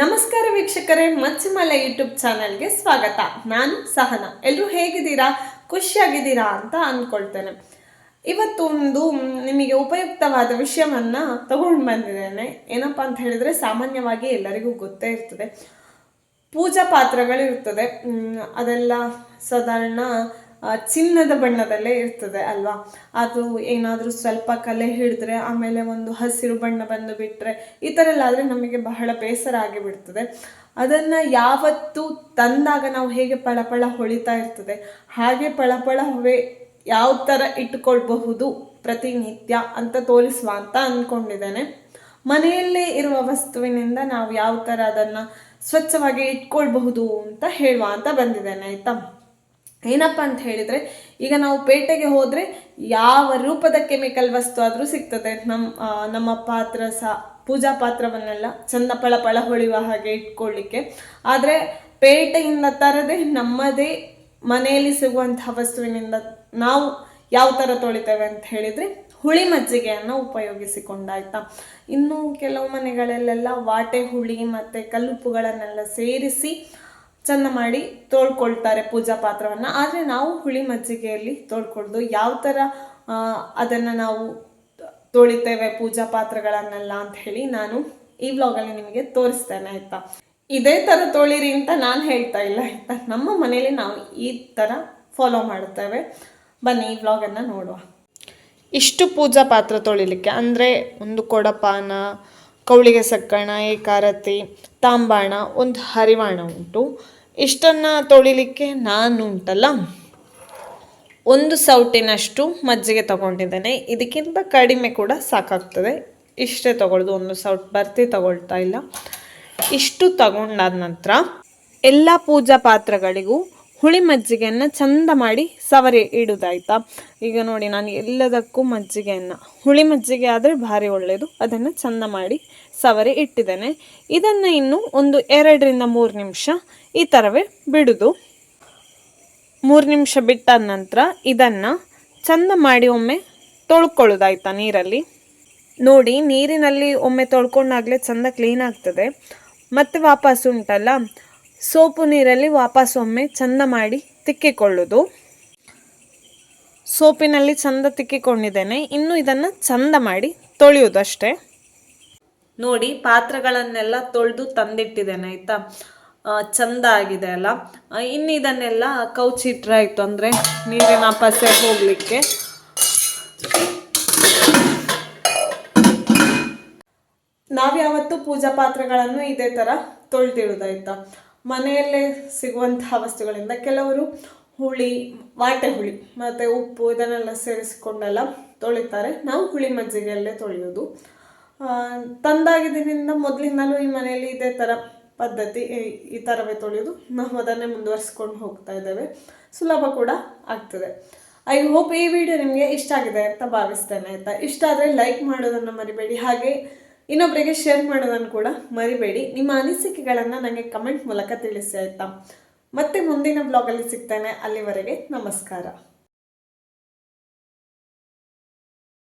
ನಮಸ್ಕಾರ ವೀಕ್ಷಕರೇ, ಮಚ್ಚಿಮಲೆ ಯೂಟ್ಯೂಬ್ ಚಾನಲ್ಗೆ ಸ್ವಾಗತ. ನಾನು ಸಹನ. ಎಲ್ಲರೂ ಹೇಗಿದ್ದೀರಾ? ಖುಷಿಯಾಗಿದ್ದೀರಾ ಅಂತ ಅಂದ್ಕೊಳ್ತೇನೆ. ಇವತ್ತೊಂದು ನಿಮಗೆ ಉಪಯುಕ್ತವಾದ ವಿಷಯವನ್ನು ತಗೊಂಡು ಬಂದಿದ್ದೇನೆ ಏನಪ್ಪ ಅಂತ ಹೇಳಿದ್ರೆ, ಸಾಮಾನ್ಯವಾಗಿ ಎಲ್ಲರಿಗೂ ಗೊತ್ತೇ ಇರ್ತದೆ. ಪೂಜಾ ಪಾತ್ರಗಳಿರ್ತದೆ. ಅದೆಲ್ಲ ಸಾಧಾರಣ ಚಿನ್ನದ ಬಣ್ಣದಲ್ಲೇ ಇರ್ತದೆ ಅಲ್ವಾ? ಅದು ಏನಾದರೂ ಸ್ವಲ್ಪ ಕಲೆ ಹಿಡಿದ್ರೆ, ಆಮೇಲೆ ಒಂದು ಹಸಿರು ಬಣ್ಣ ಬಂದು ಬಿಟ್ಟರೆ ಈ ಥರ ಎಲ್ಲ ಆದರೆ ನಮಗೆ ಬಹಳ ಬೇಸರ ಆಗಿಬಿಡ್ತದೆ. ಅದನ್ನು ಯಾವತ್ತು ತಂದಾಗ ನಾವು ಹೇಗೆ ಪಳಪಳ ಹೊಳಿತಾ ಇರ್ತದೆ, ಹಾಗೆ ಪಳಪಳ ಹೊವೆ ಯಾವ ಥರ ಇಟ್ಕೊಳ್ಬಹುದು ಪ್ರತಿನಿತ್ಯ ಅಂತ ತೋರಿಸುವ ಅಂತ ಅಂದ್ಕೊಂಡಿದ್ದೇನೆ ಮನೆಯಲ್ಲೇ ಇರುವ ವಸ್ತುವಿನಿಂದ ನಾವು ಯಾವ ಥರ ಅದನ್ನು ಸ್ವಚ್ಛವಾಗಿ ಇಟ್ಕೊಳ್ಬಹುದು ಅಂತ ಹೇಳುವ ಅಂತ ಬಂದಿದ್ದೇನೆ, ಆಯಿತಾ? ಏನಪ್ಪ ಅಂತ ಹೇಳಿದರೆ, ಈಗ ನಾವು ಪೇಟೆಗೆ ಹೋದರೆ ಯಾವ ರೂಪದ ಕೆಮಿಕಲ್ ವಸ್ತು ಆದರೂ ಸಿಗ್ತದೆ. ನಮ್ಮ ನಮ್ಮ ಪಾತ್ರ ಸಹ ಪೂಜಾ ಪಾತ್ರವನ್ನೆಲ್ಲ ಚಂದ ಪಳ ಪಳ ಹೊಳಿಯುವ ಹಾಗೆ ಇಟ್ಕೊಳ್ಳಿಕ್ಕೆ ಆದರೆ ಪೇಟೆಯಿಂದ ತರದೆ ನಮ್ಮದೇ ಮನೆಯಲ್ಲಿ ಸಿಗುವಂತಹ ವಸ್ತುವಿನಿಂದ ನಾವು ಯಾವ ಥರ ತೊಳಿತೇವೆ ಅಂತ ಹೇಳಿದರೆ, ಹುಳಿ ಮಜ್ಜಿಗೆಯನ್ನು ಉಪಯೋಗಿಸಿಕೊಂಡಾಯ್ತಾ. ಇನ್ನು ಕೆಲವು ಮನೆಗಳಲ್ಲೆಲ್ಲ ವಾಟೆ ಹುಳಿ ಮತ್ತು ಕಲ್ಲುಪ್ಪುಗಳನ್ನೆಲ್ಲ ಸೇರಿಸಿ ಚಂದ ಮಾಡಿ ತೋಳ್ಕೊಳ್ತಾರೆ ಪೂಜಾ ಪಾತ್ರವನ್ನು. ಆದರೆ ನಾವು ಹುಳಿ ಮಜ್ಜಿಗೆಯಲ್ಲಿ ತೋಳ್ಕೊಳ್ದು ಯಾವ ಥರ ಅದನ್ನು ನಾವು ತೋಳಿತೇವೆ ಪೂಜಾ ಪಾತ್ರಗಳನ್ನೆಲ್ಲ ಅಂತ ಹೇಳಿ ನಾನು ಈ ವ್ಲಾಗಲ್ಲಿ ನಿಮಗೆ ತೋರಿಸ್ತೇನೆ, ಆಯಿತಾ? ಇದೇ ಥರ ತೋಳಿರಿ ಅಂತ ನಾನು ಹೇಳ್ತಾ ಇಲ್ಲ, ಆಯಿತಾ? ನಮ್ಮ ಮನೇಲಿ ನಾವು ಈ ಥರ ಫಾಲೋ ಮಾಡ್ತೇವೆ ಬನ್ನಿ ಈ ವ್ಲಾಗನ್ನು ನೋಡುವ. ಇಷ್ಟು ಪೂಜಾ ಪಾತ್ರ ತೊಳಿಲಿಕ್ಕೆ. ಅಂದರೆ ಒಂದು ಕೊಡಪಾನ ಕೌಳಿಗೆ ಸಕ್ಕಣ, ಏಕಾರತಿ, ತಾಂಬಾಣ ಒಂದು ಹರಿವಾಣ ಉಂಟು. ಇಷ್ಟನ್ನು ತೊಳಿಲಿಕ್ಕೆ ನಾನು ಉಂಟಲ್ಲ ಒಂದು ಸೌಟಿನಷ್ಟು ಮಜ್ಜಿಗೆ ತಗೊಂಡಿದ್ದೇನೆ. ಇದಕ್ಕಿಂತ ಕಡಿಮೆ ಕೂಡ ಸಾಕಾಗ್ತದೆ. ಇಷ್ಟೇ ತಗೊಳ್ಳೋದು ಒಂದು ಸೌಟ್ ಬರ್ತಿ ತಗೊಳ್ತಾ ಇಲ್ಲ. ಇಷ್ಟು ತಗೊಂಡಾದ ನಂತರ ಎಲ್ಲ ಪೂಜಾ ಪಾತ್ರಗಳಿಗೂ ಹುಳಿ ಮಜ್ಜಿಗೆಯನ್ನು ಚಂದ ಮಾಡಿ ಸವರಿ ಇಡೋದಾಯ್ತಾ? ಈಗ ನೋಡಿ, ನಾನು ಎಲ್ಲದಕ್ಕೂ ಮಜ್ಜಿಗೆಯನ್ನು, ಹುಳಿ ಮಜ್ಜಿಗೆ ಆದರೆ ಭಾರಿ ಒಳ್ಳೆಯದು ಅದನ್ನು ಚಂದ ಮಾಡಿ ಸವರಿ ಇಟ್ಟಿದ್ದೇನೆ. ಇದನ್ನು ಇನ್ನು ಒಂದು ಎರಡರಿಂದ ಮೂರು ನಿಮಿಷ ಈ ಥರವೇ ಬಿಡುದು. ಮೂರು ನಿಮಿಷ ಬಿಟ್ಟ ನಂತರ ಇದನ್ನು ಚಂದ ಮಾಡಿ ಒಮ್ಮೆ ತೊಳ್ಕೊಳ್ಳೋದಾಯ್ತಾ ನೀರಲ್ಲಿ? ನೋಡಿ, ನೀರಿನಲ್ಲಿ ಒಮ್ಮೆ ತೊಳ್ಕೊಂಡಾಗಲೇ ಚಂದ ಕ್ಲೀನ್ ಆಗ್ತದೆ. ಮತ್ತೆ ವಾಪಸ್ ಉಂಟಲ್ಲ? ಸೋಪು ನೀರಲ್ಲಿ ವಾಪಸ್ ಒಮ್ಮೆ ಚಂದ ಮಾಡಿ ತಿಕ್ಕಿಕೊಳ್ಳೋದು. ಸೋಪಿನಲ್ಲಿ ಚಂದ ತಿಕ್ಕಿಕೊಂಡಿದ್ದೇನೆ. ಇನ್ನು ಇದನ್ನು ಚಂದ ಮಾಡಿ ತೊಳೆಯೋದು ಅಷ್ಟೇ ನೋಡಿ, ಪಾತ್ರೆಗಳನ್ನೆಲ್ಲ ತೊಳೆದು ತಂದಿಟ್ಟಿದ್ದೇನೆ, ಆಯಿತಾ? ಚಂದ ಆಗಿದೆ ಅಲ್ಲ? ಇನ್ನು ಇದನ್ನೆಲ್ಲ ಕೌಚಿಟ್ರೆ ಆಯಿತು, ಅಂದರೆ ನೀರಿನ ಪಸೆ ಹೋಗಲಿಕ್ಕೆ. ನಾವ್ಯಾವತ್ತು ಪೂಜಾ ಪಾತ್ರೆಗಳನ್ನು ಇದೇ ಥರ ತೊಳೆದಿಡೋದಾಯ್ತಾ? ಮನೆಯಲ್ಲೇ ಸಿಗುವಂತಹ ವಸ್ತುಗಳಿಂದ ಕೆಲವರು ಹುಳಿ, ವಾಟೆ ಹುಳಿ, ಮತ್ತು ಉಪ್ಪು ಇದನ್ನೆಲ್ಲ ಸೇರಿಸಿಕೊಂಡೆಲ್ಲ ತೊಳಿತಾರೆ. ನಾವು ಹುಳಿ ಮಜ್ಜಿಗೆಯಲ್ಲೇ ತೊಳೆಯೋದು. ತಂದಾಗಿದ್ದರಿಂದ ಮೊದಲಿಂದಲೂ ಈ ಮನೆಯಲ್ಲಿ ಇದೇ ಥರ ಪದ್ಧತಿ, ಈ ಥರವೇ ತೊಳೆಯೋದು. ನಾವು ಅದನ್ನೇ ಮುಂದುವರಿಸ್ಕೊಂಡು ಹೋಗ್ತಾ ಇದ್ದೇವೆ. ಸುಲಭ ಕೂಡ ಆಗ್ತದೆ. ಐ ಹೋಪ್ ಈ ವಿಡಿಯೋ ನಿಮಗೆ ಇಷ್ಟ ಆಗಿದೆ ಅಂತ ಭಾವಿಸ್ತೇನೆ ಆಯಿತಾ ಇಷ್ಟ ಆದರೆ ಲೈಕ್ ಮಾಡೋದನ್ನು ಮರಿಬೇಡಿ. ಹಾಗೆ ಇನ್ನೊಬ್ಬರಿಗೆ ಶೇರ್ ಮಾಡೋದನ್ನು ಕೂಡ ಮರಿಬೇಡಿ. ನಿಮ್ಮ ಅನಿಸಿಕೆಗಳನ್ನು ನನಗೆ ಕಮೆಂಟ್ ಮೂಲಕ ತಿಳಿಸಿ ಆಯಿತಾ? ಮತ್ತೆ ಮುಂದಿನ ಬ್ಲಾಗಲ್ಲಿ ಸಿಗ್ತೇನೆ. ಅಲ್ಲಿವರೆಗೆ ನಮಸ್ಕಾರ.